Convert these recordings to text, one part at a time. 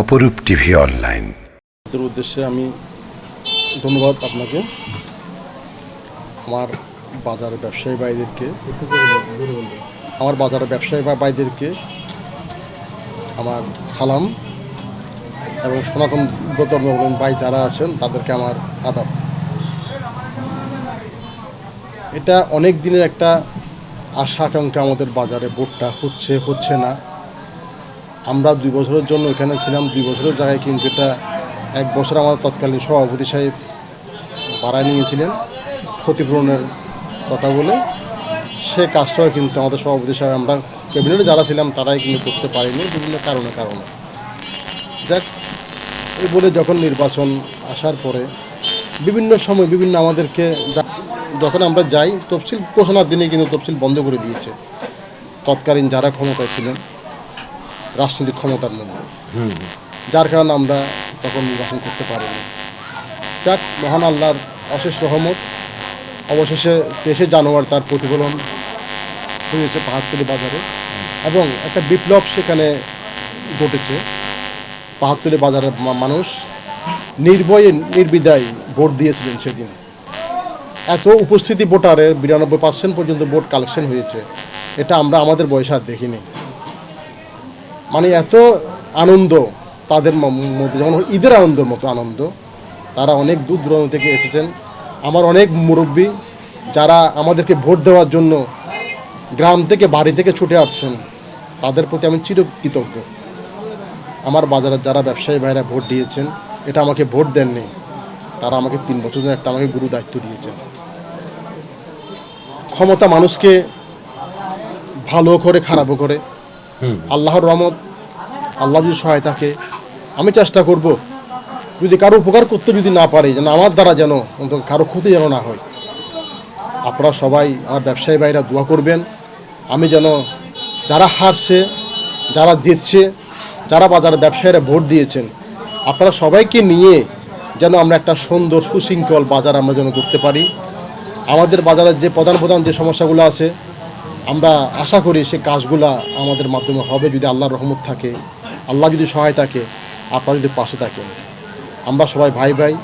অপরূপ TV online. উদ্দেশ্যে আমি ধন্যবাদ আপনাকে। আমার বাজারের ব্যবসায়ী ভাইদেরকে, আমার বাজারের ব্যবসায়ী ভাইদেরকে আমার সালাম এবং সনাতন ধর্মাবলম্বী ভাই যারা আছেন, তাদেরকে আমার আদাব। এটা অনেক দিনের একটা আশা আকাঙ্ক্ষা আমাদের বাজারে, ভোটটা হচ্ছে হচ্ছে না। আমরা দুই বছরের জন্য এখানে ছিলাম, দুই বছরের জায়গায় কিন্তু এটা এক বছর আমার তৎকালীন সভাপতি সাহেব বাড়ায় নিয়েছিলেন ক্ষতিপূরণের কথা বলে। সে কাজটাও কিন্তু আমাদের সভাপতি সাহেব, আমরা ক্যাবিনেটে যারা ছিলাম তারাই কিন্তু করতে পারিনি বিভিন্ন কারণে কারণে। যাক, এই বলে যখন নির্বাচন আসার পরে বিভিন্ন সময় বিভিন্ন আমাদেরকে যখন আমরা যাই, তফসিল ঘোষণার দিনে কিন্তু তফসিল বন্ধ করে দিয়েছে। তৎকালীন যারা ক্ষমতায় ছিলেন রাজনৈতিক ক্ষমতার মধ্যে। যার কারণে আমরা তখন নির্বাচন করতে পারিনি। যাক মহান আল্লাহর অশেষ রহমত। অবশেষে তেইশে জানুয়ারি তার প্রতিফলন হয়েছে পাহাড়তলি বাজারে। এবং একটা বিপ্লব সেখানে ঘটেছে। পাহাড়তলি বাজারের মানুষ নির্ভয়ে নির্বিদায় ভোট দিয়েছিলেন সেদিন। এত উপস্থিতি ভোটারের বিরানব্বই পার্সেন্ট পর্যন্ত ভোট কালেকশন হয়েছে। এটা আমরা আমাদের বয়সে আর দেখিনি। মানে এত আনন্দ তাদের মধ্যে, যেমন ঈদের আনন্দের মতো আনন্দ। তারা অনেক দূর দূরান্ত থেকে এসেছেন। আমার অনেক মুরব্বী যারা আমাদেরকে ভোট দেওয়ার জন্য গ্রাম থেকে বাড়ি থেকে ছুটে আসছেন, তাদের প্রতি আমি চিরকৃতজ্ঞ। আমার বাজারের যারা ব্যবসায়ী ভাইরা ভোট দিয়েছেন, এটা আমাকে ভোট দেননি। তারা আমাকে তিন বছর ধরে একটা আমাকে গুরু দায়িত্ব দিয়েছেন। ক্ষমতা মানুষকে ভালো করে, খারাপও করে আল্লাহর রহমত, আল্লাহ যদি সহায় থাকে, আমি চেষ্টা করব যদি কারও উপকার করতে যদি না পারি, যেন আমার দ্বারা যেন অন্তত কারও ক্ষতি যেন না হয়। আপনারা সবাই আমার ব্যবসায়ী ভাইরা দোয়া করবেন, আমি যেন যারা হারছে, যারা জিতছে, যারা বাজারে ব্যবসায়ীরা ভোট দিয়েছেন, আপনারা সবাইকে নিয়ে যেন আমরা একটা সুন্দর সুশৃঙ্খল বাজার আমরা যেন করতে পারি। আমাদের বাজারের যে প্রধান প্রধান যে সমস্যাগুলো আছে আমরা আশা করি সে কাজগুলা আমাদের মাধ্যমে হবে যদি আল্লাহর রহমত থাকে, আল্লাহ যদি সহায় থাকে, আপনারা যদি পাশে থাকেন। আমরা সবাই ভাই ভাই,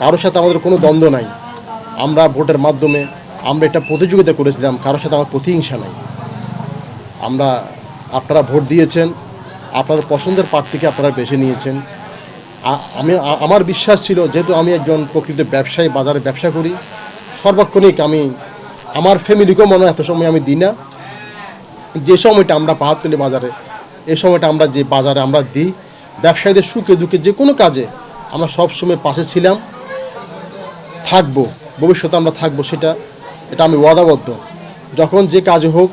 কারোর সাথে আমাদের কোনো দ্বন্দ্ব নাই। আমরা ভোটের মাধ্যমে, আমরা এটা প্রতিযোগিতা করেছিলাম, কারোর সাথে আমার প্রতিহিংসা নাই। আমরা, আপনারা ভোট দিয়েছেন, আপনাদের পছন্দের প্রার্থীকে আপনারা বেছে নিয়েছেন। আমি আমার বিশ্বাস ছিল, যেহেতু আমি একজন প্রকৃত ব্যবসায়ী, বাজারে ব্যবসা করি, সর্বক্ষণিক আমি, আমার ফ্যামিলিকেও মনে এত সময় আমি দিই না। যে সময়টা আমরা পাহাড়তলি বাজারে এই সময়টা আমরা যে বাজারে আমরা দিই, ব্যবসায়ীদের সুখে দুঃখে যে কোনো কাজে আমরা সব সময় পাশে ছিলাম, থাকব, ভবিষ্যতে আমরা থাকব সেটা, এটা আমি ওয়াদাবদ্ধ। যখন যে কাজ হোক,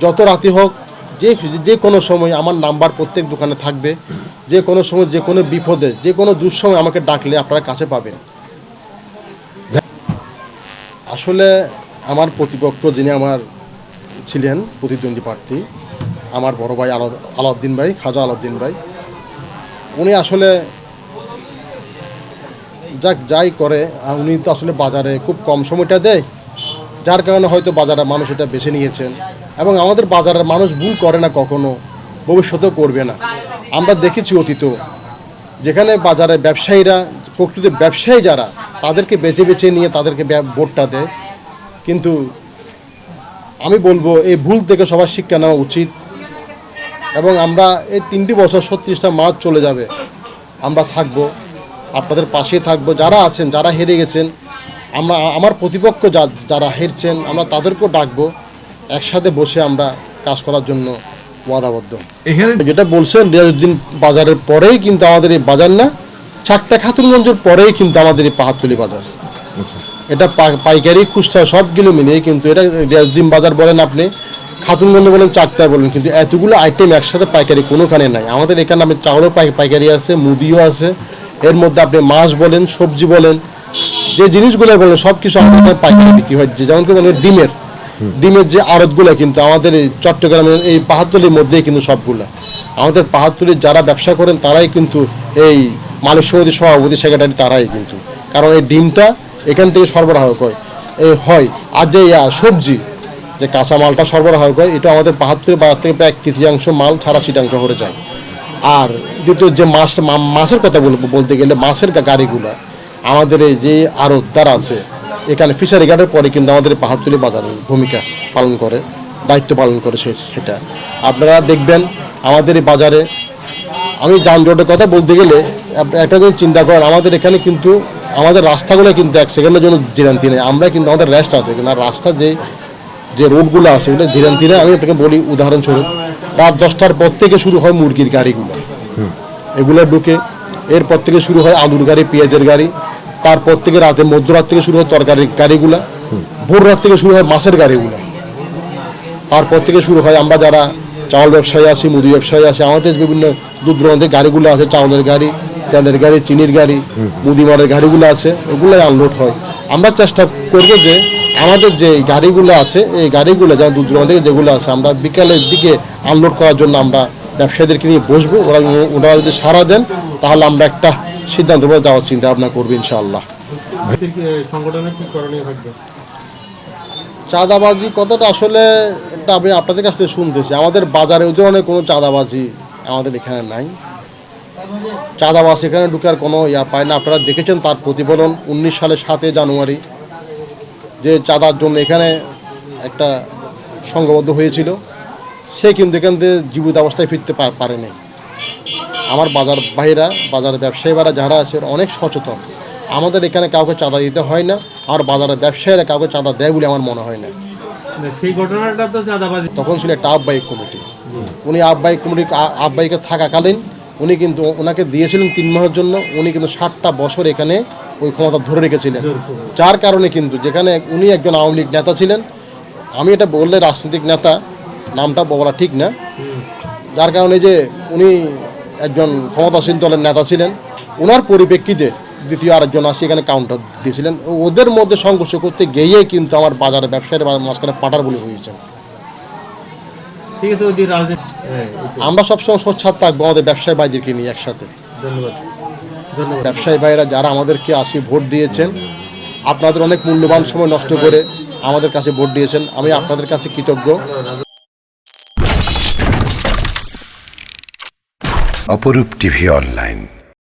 যত রাতে হোক, যে যে কোনো সময় আমার নাম্বার প্রত্যেক দোকানে থাকবে, যে কোনো সময়, যে কোনো বিপদে, যে কোনো দুঃসময় আমাকে ডাকলে আপনারা কাছে পাবেন। আসলে আমার প্রতিপক্ষ যিনি আমার ছিলেন প্রতিদ্বন্দ্বী প্রার্থী আমার বড় ভাই আলা আলাউদ্দিন ভাই, খাজা আলাউদ্দিন ভাই। উনি আসলে যাক, যাই করে উনি তো আসলে বাজারে খুব কম সময়টা দেয়, যার কারণে হয়তো বাজারের মানুষ এটা বেছে নিয়েছেন। এবং আমাদের বাজারের মানুষ ভুল করে না কখনো, ভবিষ্যতেও করবে না। আমরা দেখেছি অতীত যেখানে বাজারে ব্যবসায়ীরা প্রকৃত ব্যবসায়ী যারা, তাদেরকে বেছে বেছে নিয়ে তাদেরকে ভোটটা দেয়। কিন্তু আমি বলব এই ভুল থেকে সবার শিক্ষা নেওয়া উচিত। এবং আমরা এই তিনটি বছর ছত্রিশটা মাস চলে যাবে আমরা থাকব আপনাদের পাশে থাকব যারা আছেন যারা হেরে গেছেন আমরা আমার প্রতিপক্ষ যা- যারা হেরছেন আমরা তাদেরকেও ডাকবো একসাথে বসে আমরা কাজ করার জন্য ওয়াদাবদ্ধ। এখানে যেটা বলছেন রিয়াজুদ্দিন বাজারের পরেই কিন্তু আমাদের এই বাজার না চাকতা খাতুনগঞ্জের পরেই কিন্তু আমাদের এই পাহাড়তলি বাজার। এটা পাইকারি, খুচরা সবগুলো মিলিয়ে কিন্তু এটা রিয়াজুদ্দিন বাজার বলেন আপনি, খাতুনগঞ্জ বলেন চাকতা বলেন, কিন্তু এতগুলো আইটেম একসাথে পাইকারি কোনোখানে নাই। আমাদের এখানে আপনি চাউলও পাই- পাইকারি আছে, মুদিও আছে, এর মধ্যে আপনি মাছ বলেন, সবজি বলেন, যে জিনিসগুলো বলেন সব কিছু আমাদের পাইকারি বিক্রি হয়। যেমন কি বলেন ডিমের ডিমের যে আড়তগুলো কিন্তু আমাদের এই চট্টগ্রামের এই পাহাড়তলির মধ্যেই কিন্তু সবগুলো। আমাদের পাহাড়তলির যারা ব্যবসা করেন, তারাই কিন্তু এই মালিক সমিতির সভাপতি, সেক্রেটারি, তারাই কিন্তু। কারণ এই ডিমটা এখান থেকে সরবরাহ করে হয়। আর যে সবজি, যে কাঁচা মালটা সরবরাহ করে এটা আমাদের বাহাত্তর বাজার থেকে প্রায় তৃতীয়াংশ মাল ছাড়া শীতাংশ হয়ে যায়। আর দ্বিতীয় যে মাছ মাছের কথা বলব বলতে গেলে মাছের গাড়িগুলো, আমাদের এই যে আড়তদার আছে, এখানে ফিশারি গার্ডের পরে কিন্তু আমাদের পাহাড়তলি বাজারের ভূমিকা পালন করে, দায়িত্ব পালন করে সে- সেটা। আপনারা দেখবেন আমাদের এই বাজারে, আমি যানজটের কথা বলতে গেলে একটা জিনিস চিন্তা করেন, আমাদের এখানে কিন্তু আমাদের রাস্তাগুলো কিন্তু এক সেকেন্ডের জন্য জিরান্তি নেই আমরা কিন্তু আমাদের রেস্ট আছে, কিন্তু রাস্তা যে যে রোডগুলো আছে, ওগুলো জিরান্তি নেই আমি আপনাকে বলি উদাহরণস্বরূপ, রাত দশটার পর থেকে শুরু হয় মুরগির গাড়িগুলো। এগুলো ঢুকে এরপর থেকে শুরু হয় আলুর গাড়ি, পেঁয়াজের গাড়ি। তারপর থেকে রাতে মধ্যরাত থেকে শুরু হয় তরকারির গাড়িগুলা। ভোর রাত থেকে শুরু হয় মাছের গাড়িগুলো। তারপর থেকে শুরু হয় আমরা যারা চাউল ব্যবসায়ী আছি, মুদি ব্যবসায়ী আছি, আমাদের বিভিন্ন দূর দূরান্তের গাড়িগুলো আছে, চাউলের গাড়ি তেলের গাড়ি চিনির গাড়ি মুদিমারের গাড়িগুলো আছে ওগুলোই আনলোড হয়। আমরা চেষ্টা করব যে আমাদের যে গাড়িগুলো আছে এই গাড়িগুলো যেমন দূর দূরান্ত থেকে যেগুলো আছে আমরা বিকালের দিকে আনলোড করার জন্য আমরা ব্যবসায়ীদেরকে নিয়ে বসবো। ওরা ওনারা যদি সারা দেন তাহলে আমরা একটা সিদ্ধান্ত যাওয়ার চিন্তা ভাবনা করব ইনশাআল্লাহ। চাঁদাবাজি কথাটা আসলে এটা আমি আপনাদের কাছ থেকে শুনতেছি। আমাদের বাজারে ওই ধরনের কোনো চাঁদাবাজি আমাদের এখানে নাই। চাঁদাবাজ এখানে ঢুকার কোনো ইয়া পায় না। আপনারা দেখেছেন তার প্রতিফলন উনিশ সালে সাতই জানুয়ারি যে চাঁদার জন্য এখানে একটা সংঘবদ্ধ হয়েছিল। সে কিন্তু এখান থেকে জীবিত অবস্থায় ফিরতে পার- পারেনি। আমার বাজার ভাইরা বাজার ব্যবসায়ীরা যারা আছে অনেক সচেতন। আমাদের এখানে কাউকে চাঁদা দিতে হয় না আর বাজারের ব্যবসায়ীরা কাউকে চাঁদা দেয় বলে আমার মনে হয় না। না, সেই ঘটনাটা তো তখন ছিল একটা আহ্বায়ক কমিটি। উনি আহ্বায়ক কমিটি আহ্বায়কে থাকাকালীন উনি কিন্তু ওনাকে দিয়েছিলেন তিন মাসের জন্য উনি কিন্তু ষাটটা বছর এখানে ওই ক্ষমতা ধরে রেখেছিলেন। যার কারণে কিন্তু যেখানে উনি একজন আওয়ামী লীগ নেতা ছিলেন আমি এটা বললে রাজনৈতিক নেতা নামটা বলা ঠিক না। যার কারণে যে উনি একজন ক্ষমতাসীন দলের নেতা ছিলেন ওনার পরিপ্রেক্ষিতে দ্বিতীয় আরেকজন আসি এখানে কাউন্টার দিয়েছিলেন। ওদের মধ্যে সংঘর্ষ করতে গিয়েই কিন্তু আমার বাজারে ব্যবসায়ীর মাঝখানে পাটার বলি হয়েছে। ঠিক আছে ওই রাজনীতি হ্যাঁ আমরা সবসময় সোচ্ছাদ থাকব আমাদের ব্যবসায়ী ভাইদেরকে নিয়ে একসাথে। ধন্যবাদ। ধন্যবাদ। ব্যবসায়ী ভাইরা যারা আমাদেরকে আসি ভোট দিয়েছেন আপনাদের অনেক মূল্যবান সময় নষ্ট করে আমাদের কাছে ভোট দিয়েছেন। আমি আপনাদের কাছে কৃতজ্ঞ। অপরূপ টিভি অনলাইন।